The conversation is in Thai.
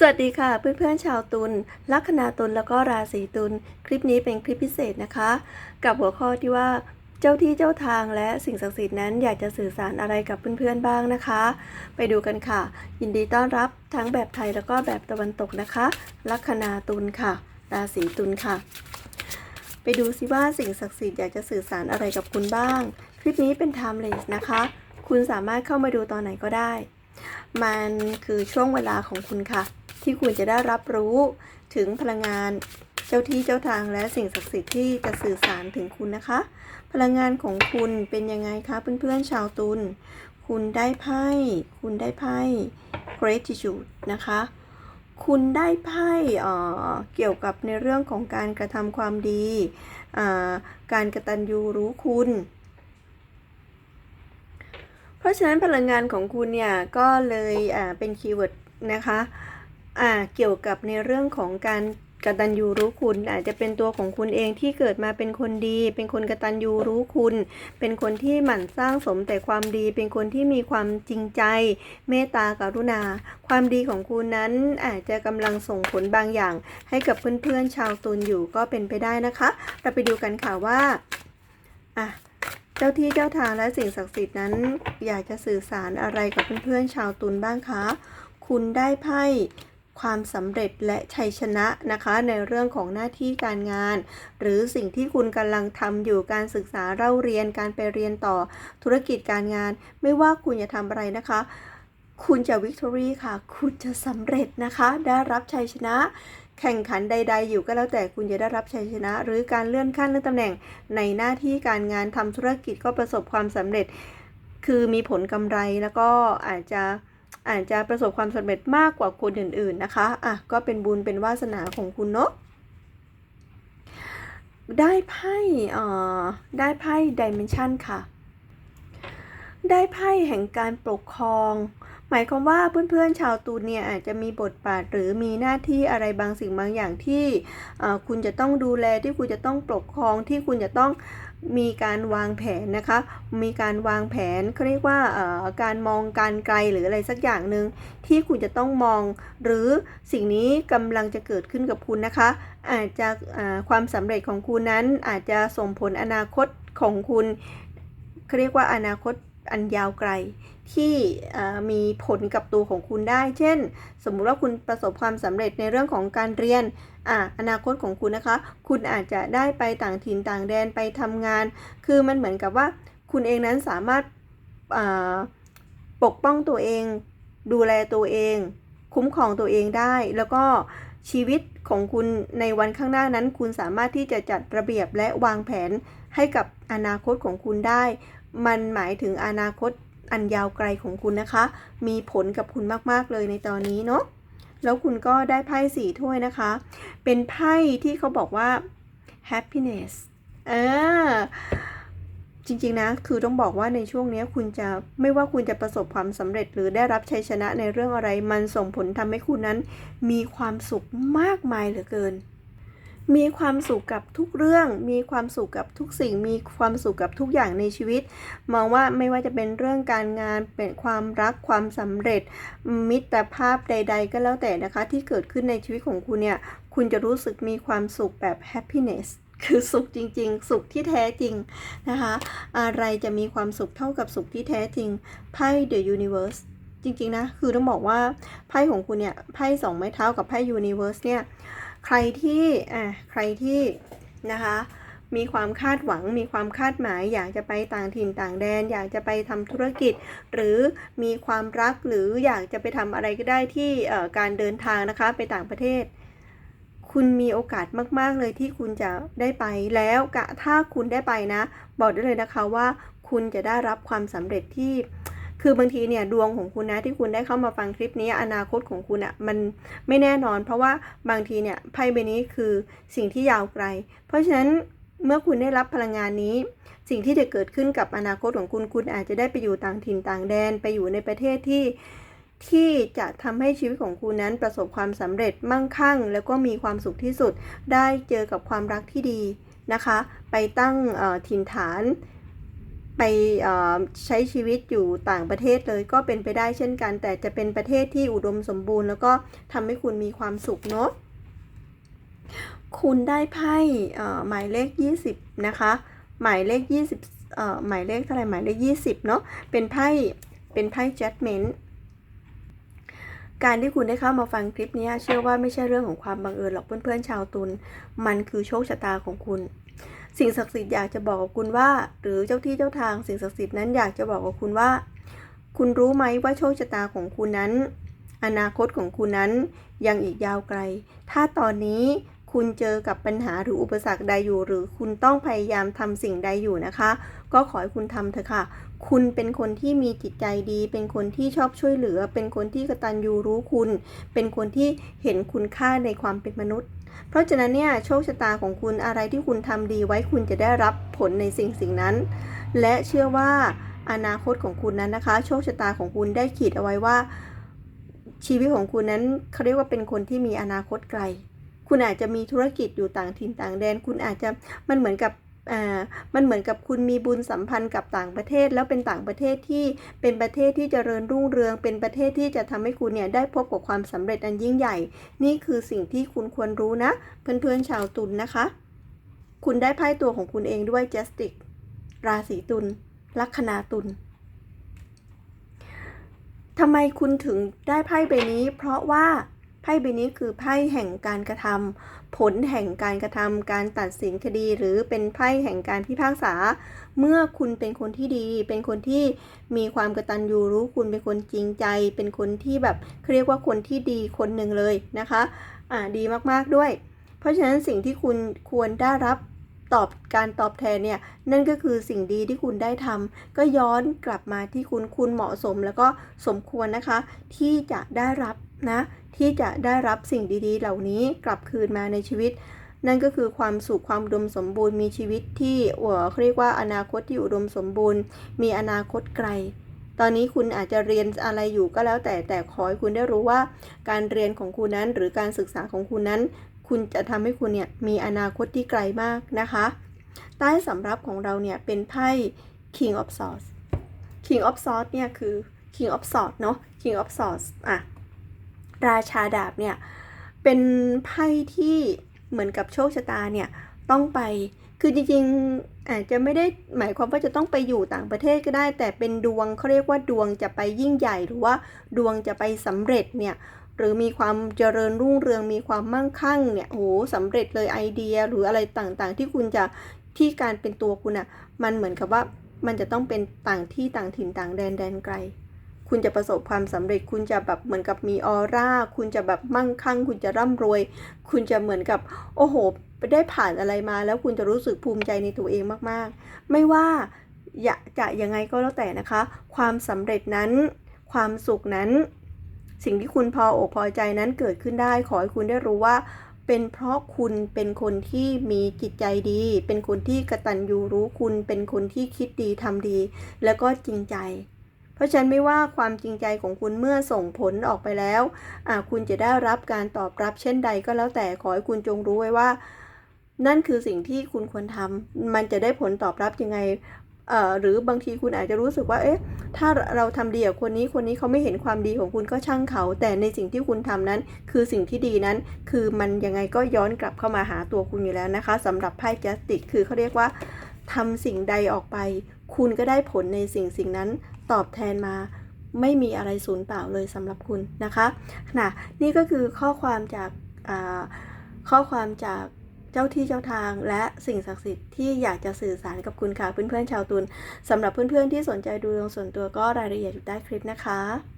สวัสดีค่ะเพื่อนๆชาวตุลลัคนาตุลแล้วก็ราศีตุลคลิปนี้เป็นคลิปพิเศษนะคะ กับหัวข้อที่ว่าเจ้าที่เจ้าทางและสิ่งศักดิ์สิทธิ์นั้นอยากจะสื่อสารอะไรกับเพื่อนๆบ้างนะคะ ไปดูกันค่ะ ยินดีต้อนรับทั้งแบบไทยแล้วก็แบบตะวันตกนะคะ ลัคนาตุลค่ะ ราศีตุลค่ะ ไปดูซิว่าสิ่งศักดิ์สิทธิ์อยากจะสื่อสารอะไรกับคุณบ้าง คลิปนี้เป็น timeless นะคะ คุณสามารถเข้ามาดูตอนไหนก็ได้ มันคือช่วงเวลาของคุณค่ะ ที่คุณจะได้รับรู้ถึงพลังงานเจ้าที่เจ้าทางและสิ่งศักดิ์สิทธิ์ที่จะสื่อสารถึงคุณนะคะ พลังงานของคุณเป็นยังไงคะเพื่อนๆชาวตุลคุณได้ไพ่คุณได้ไพ่ gratitude นะคะ คุณได้ไพ่เอ่อเกี่ยวกับในเรื่องของการกระทำความดีอ่ากรกตัญญูรู้คุณ เพราะฉะนั้นพลังงานของคุณเนี่ยก็เลยเป็นคีย์เวิร์ดนะคะ อ่าเกี่ยวกับในเรื่องของการกตัญญูรู้คุณอาจจะเป็นตัวของคุณเองที่เกิดมาเป็นคนดี เป็นคนกตัญญูรู้คุณ เป็นคนที่หมั่นสร้างสมแต่ความดี เป็นคนที่มีความจริงใจ เมตตากรุณา ความดีของคุณนั้นอาจจะกำลังส่งผลบางอย่าง ให้กับเพื่อนๆชาวตุลอยู่ก็เป็นไปได้นะคะ เราไปดูกันค่ะว่าอะเจ้าที่เจ้าทางและสิ่งศักดิ์สิทธิ์นั้น อยากจะสื่อสารอะไรกับเพื่อนๆชาวตุลบ้างคะ คุณได้ไพ่ ความสำเร็จและชัยชนะนะคะในเรื่องของหน้าที่การงาน หรือสิ่งที่คุณกำลังทำอยู่การศึกษาเล่าเรียนการไปเรียนต่อธุรกิจการงาน ไม่ว่าคุณจะทำอะไรนะคะ คุณจะวิกตอรี่ค่ะ คุณจะสำเร็จนะคะ ได้รับชัยชนะแข่งขันใด ๆ อยู่ก็แล้วแต่คุณจะได้รับชัยชนะ หรือการเลื่อนขั้นเลื่อนตำแหน่งในหน้าที่การงานทำธุรกิจก็ประสบความสำเร็จ คือมีผลกำไรแล้วก็อาจจะ อาจจะประสบความสำเร็จมากกว่าคนอื่นๆนะคะอะก็เป็นบุญเป็นวาสนาของคุณเนาะได้ไพ่เอ่อได้ไพ่ดิเมนชันค่ะ ได้ไพ่แห่งการปกครอง หมายความว่าเพื่อนๆชาวตูนเนี่ยอาจจะมีบทบาทหรือมีหน้าที่อะไรบางสิ่งบางอย่างที่คุณจะต้องดูแลที่คุณจะต้องปกครองที่คุณจะต้องมีการวางแผนนะคะ มีการวางแผนเขาเรียกว่าการมองการไกลหรืออะไรสักอย่างหนึ่งที่คุณจะต้องมอง หรือสิ่งนี้กำลังจะเกิดขึ้นกับคุณนะคะ อาจจะความสำเร็จของคุณนั้นอาจจะส่งผลอนาคตของคุณเขาเรียกว่าอนาคต อันยาวไกลที่มีผลกับตัวของคุณได้ เช่น สมมุติว่าคุณประสบความสำเร็จในเรื่องของการเรียนออนาคตของคุณนะคะ คุณอาจจะได้ไปต่างถิ่นต่างแดนไปทำงาน คือมันเหมือนกับว่าคุณเองนั้นสามารถปกป้องตัวเอง ดูแลตัวเอง คุ้มครองตัวเองได้ แล้วก็ชีวิตของคุณในวันข้างหน้านั้น คุณสามารถที่จะจัดระเบียบและวางแผนให้กับอนาคตของคุณได้ มันหมายถึงอนาคตอันยาวไกลของคุณนะคะ มีผลกับคุณมาก ๆ เลยในตอนนี้เนาะแล้วคุณก็ได้ไพ่สี่ถ้วยนะคะ เป็นไพ่ที่เขาบอกว่า happiness เออจริงๆนะ คือต้องบอกว่าในช่วงนี้คุณจะไม่ว่าคุณจะประสบความสำเร็จหรือได้รับชัยชนะในเรื่องอะไร มันส่งผลทำให้คุณนั้นมีความสุขมากมายเหลือเกิน มีความสุขกับทุกเรื่อง มีความสุขกับทุกสิ่ง มีความสุขกับทุกอย่างในชีวิต มองว่าไม่ว่าจะเป็นเรื่องการงานเป็นความรักความสำเร็จ มิตรภาพใด ๆ ก็แล้วแต่นะคะ ที่เกิดขึ้นในชีวิตของคุณเนี่ย คุณจะรู้สึกมีความสุขแบบ happiness คือสุขจริง ๆ สุขที่แท้จริงนะคะ อะไรจะมีความสุขเท่ากับสุขที่แท้จริงไพ่ the universe จริง ๆ นะ คือต้องบอกว่าไพ่ของคุณเนี่ย ไพ่สองไม้เท้ากับไพ่ universe เนี่ย ใครที่อะใครที่นะคะมีความคาดหวัง มีความคาดหมาย อยากจะไปต่างถิ่นต่างแดน อยากจะไปทำธุรกิจ หรือมีความรักหรืออยากจะไปทำอะไรก็ได้ที่เอ่อการเดินทางนะคะไปต่างประเทศ คุณมีโอกาสมาก ๆ เลยที่คุณจะได้ไปแล้วกะถ้าคุณได้ไปนะ บอกได้เลยนะคะว่าคุณจะได้รับความสำเร็จที่ คือบางทีเนี่ยดวงของคุณนะที่คุณได้เข้ามาฟังคลิปนี้อนาคตของคุณอะ่ะมันไม่แน่นอน เพราะว่าบางทีเนี่ยไพ่ใบนี้คือสิ่งที่ยาวไกล เพราะฉะนั้นเมื่อคุณได้รับพลังงานนี้ สิ่งที่จะเกิดขึ้นกับอนาคตของคุณคุณอาจจะได้ไปอยู่ต่างถิ่นต่างแดนไปอยู่ในประเทศที่ที่จะทำให้ชีวิตของคุณนั้นประสบความสำเร็จมั่งคั่ง แล้วก็มีความสุขที่สุด ได้เจอกับความรักที่ดีนะคะ ไปตั้งถิ่นฐาน ไปใช้ชีวิตอยู่ต่างประเทศเลยก็เป็นไปได้เช่นกัน แต่จะเป็นประเทศที่อุดมสมบูรณ์ แล้วก็ทำให้คุณมีความสุขเนาะคุณได้ไพ่หมายเลข 20 นะคะ หมายเลข 20เอ่อหมายเลขเท่าไหร่หมายเลข 20 เนาะเป็นไพ่เป็นไพ่ judgment การที่คุณได้เข้ามาฟังคลิปนี้เชื่อว่าไม่ใช่เรื่องของความบังเอิญหรอกเพื่อนๆชาวตุลมันคือโชคชะตาของคุณ สิ่งศักดิ์สิทธิ์อยากจะบอกกับคุณว่า หรือเจ้าที่เจ้าทางสิ่งศักดิ์สิทธิ์นั้นอยากจะบอกกับคุณว่า คุณรู้ไหมว่าโชคชะตาของคุณนั้น อนาคตของคุณนั้นยังอีกยาวไกล ถ้าตอนนี้คุณเจอกับปัญหาหรืออุปสรรคใดอยู่ หรือคุณต้องพยายามทำสิ่งใดอยู่นะคะ ก็ขอให้คุณทำเถอะค่ะ คุณเป็นคนที่มีจิตใจดี เป็นคนที่ชอบช่วยเหลือ เป็นคนที่กตัญญูรู้คุณ เป็นคนที่เห็นคุณค่าในความเป็นมนุษย์ เพราะฉะนั้นเนี่ยโชคชะตาของคุณอะไรที่คุณทำดีไว้คุณจะได้รับผลในสิ่งสิ่งนั้น และเชื่อว่าอนาคตของคุณนั้นนะคะ โชคชะตาของคุณได้ขีดเอาไว้ว่า ชีวิตของคุณนั้นเขาเรียกว่าเป็นคนที่มีอนาคตไกล คุณอาจจะมีธุรกิจอยู่ต่างถิ่นต่างแดน คุณอาจจะมันเหมือนกับ อ่ามันเหมือนกับคุณมีบุญสัมพันธ์กับต่างประเทศ แล้วเป็นต่างประเทศที่เป็นประเทศที่จเจริญรุ่งเรือง เป็นประเทศที่จะทำให้คุณเนี่ยได้พบกับความสำเร็จอันยิ่งใหญ่ นี่คือสิ่งที่คุณควรรู้นะ เพื่อนๆชาวตุลนนะคะ คุณได้ไพ่ตัวของคุณเองด้วย Justice ราศีตุลลัคนาตุลทำไมคุณถึงได้ไพ่ใบนี้ เพราะว่า ไพ่ใบนี้คือไพ่แห่งการกระทำผลแห่งการกระทำการตัดสินคดี หรือเป็นไพ่แห่งการพิพากษา เมื่อคุณเป็นคนที่ดี เป็นคนที่มีความกระตันยูรู้คุณเป็นคนจริงใจ เป็นคนที่แบบเขาเรียกว่าคนที่ดีคนหนึ่งเลยนะคะ อ่าดีมากๆด้วย เพราะฉะนั้นสิ่งที่คุณควรได้รับ ตอบการตอบแทนเนี่ยนั่นก็คือสิ่งดีที่คุณได้ทำก็ย้อนกลับมาที่คุณคุณเหมาะสม แล้วก็สมควรนะคะ ที่จะได้รับนะที่จะได้รับสิ่งดีๆ เหล่านี้กลับคืนมาในชีวิต นั่นก็คือความสุขความอุดมสมบูรณ์มีชีวิตที่อ่อเรียกว่าอนาคตที่อุดมสมบูรณ์ มีอนาคตไกลตอนนี้คุณอาจจะเรียนอะไรอยู่ก็แล้วแต่แต่ขอให้คุณได้รู้ว่า การเรียนของคุณนั้นหรือการศึกษาของคุณนั้น คุณจะทำให้คุณเนี่ยมีอนาคตที่ไกลมากนะคะ ใต้สำรับของเราเนี่ยเป็นไพ่ King of Swords King of Swords เนี่ยคือ King of Swords เนาะ King of Swords อะราชาดาบเนี่ยเป็นไพ่ที่เหมือนกับโชคชะตาเนี่ยต้องไปคือจริงๆอาจจะไม่ได้หมายความว่าจะต้องไปอยู่ต่างประเทศก็ได้ แต่เป็นดวงเขาเรียกว่าดวงจะไปยิ่งใหญ่หรือว่าดวงจะไปสำเร็จเนี่ย หรือมีความเจริญรุ่งเรืองมีความมั่งคั่งเนี่ยโอ้โหสำเร็จเลยไอเดียหรืออะไรต่างๆ ที่คุณจะที่การเป็นตัวคุณอะ่ะมันเหมือนกับว่ามันจะต้องเป็นต่างที่ต่างถิ่นต่างแดนแดนไกล คุณจะประสบความสำเร็จ คุณจะแบบเหมือนกับมีออร่า คุณจะแบบมั่งคั่ง คุณจะร่ำรวย คุณจะเหมือนกับ โอ้โหไได้ผ่านอะไรมา แล้วคุณจะรู้สึกภูมิใจในตัวเองมากๆ ไม่ว่าจะยังไงก็แล้วแต่นะคะ ความสำเร็จนั้น ความสุขนั้น สิ่งที่คุณพออกพอใจนั้นเกิดขึ้นได้ ขอให้คุณได้รู้ว่า เป็นเพราะคุณเป็นคนที่มีจิตใจดี เป็นคนที่กระตัญญูรู้คุณ เป็นคนที่คิดดีทำดี แล้วก็จริงใจ เพราะฉะนั้นไม่ว่าความจริงใจของคุณเมื่อส่งผลออกไปแล้วคุณจะได้รับการตอบรับเช่นใดก็แล้วแต่ขอให้คุณจงรู้ไว้ว่านั่นคือสิ่งที่คุณควรทำ มันจะได้ผลตอบรับยังไง หรือบางทีคุณอาจจะรู้สึกว่า เอ๊ะ ถ้าเราทำดีกับคนนี้ คนนี้เขาไม่เห็นความดีของคุณก็ช่างเขา แต่ในสิ่งที่คุณทำนั้น คือสิ่งที่ดีนั้น คือมันยังไงก็ย้อนกลับเข้ามาหาตัวคุณอยู่แล้วนะคะสำหรับไพ่ justice คือเขาเรียกว่าทำสิ่งใดออกไป คุณก็ได้ผลในสิ่งสิ่งนั้น ตอบแทนมาไม่มีอะไรสูญเปล่าเลยสำหรับคุณนะคะนะนี่ก็คือข้อความจากข้อความจาก เจ้าที่เจ้าทางและสิ่งศักดิ์สิทธิ์ที่อยากจะสื่อสารกับคุณค่ะเพื่อนๆชาวตุลสำหรับเพื่อนๆที่สนใจดูดวงส่วนตัวก็รายละเอียดอยู่ใต้คลิปนะคะ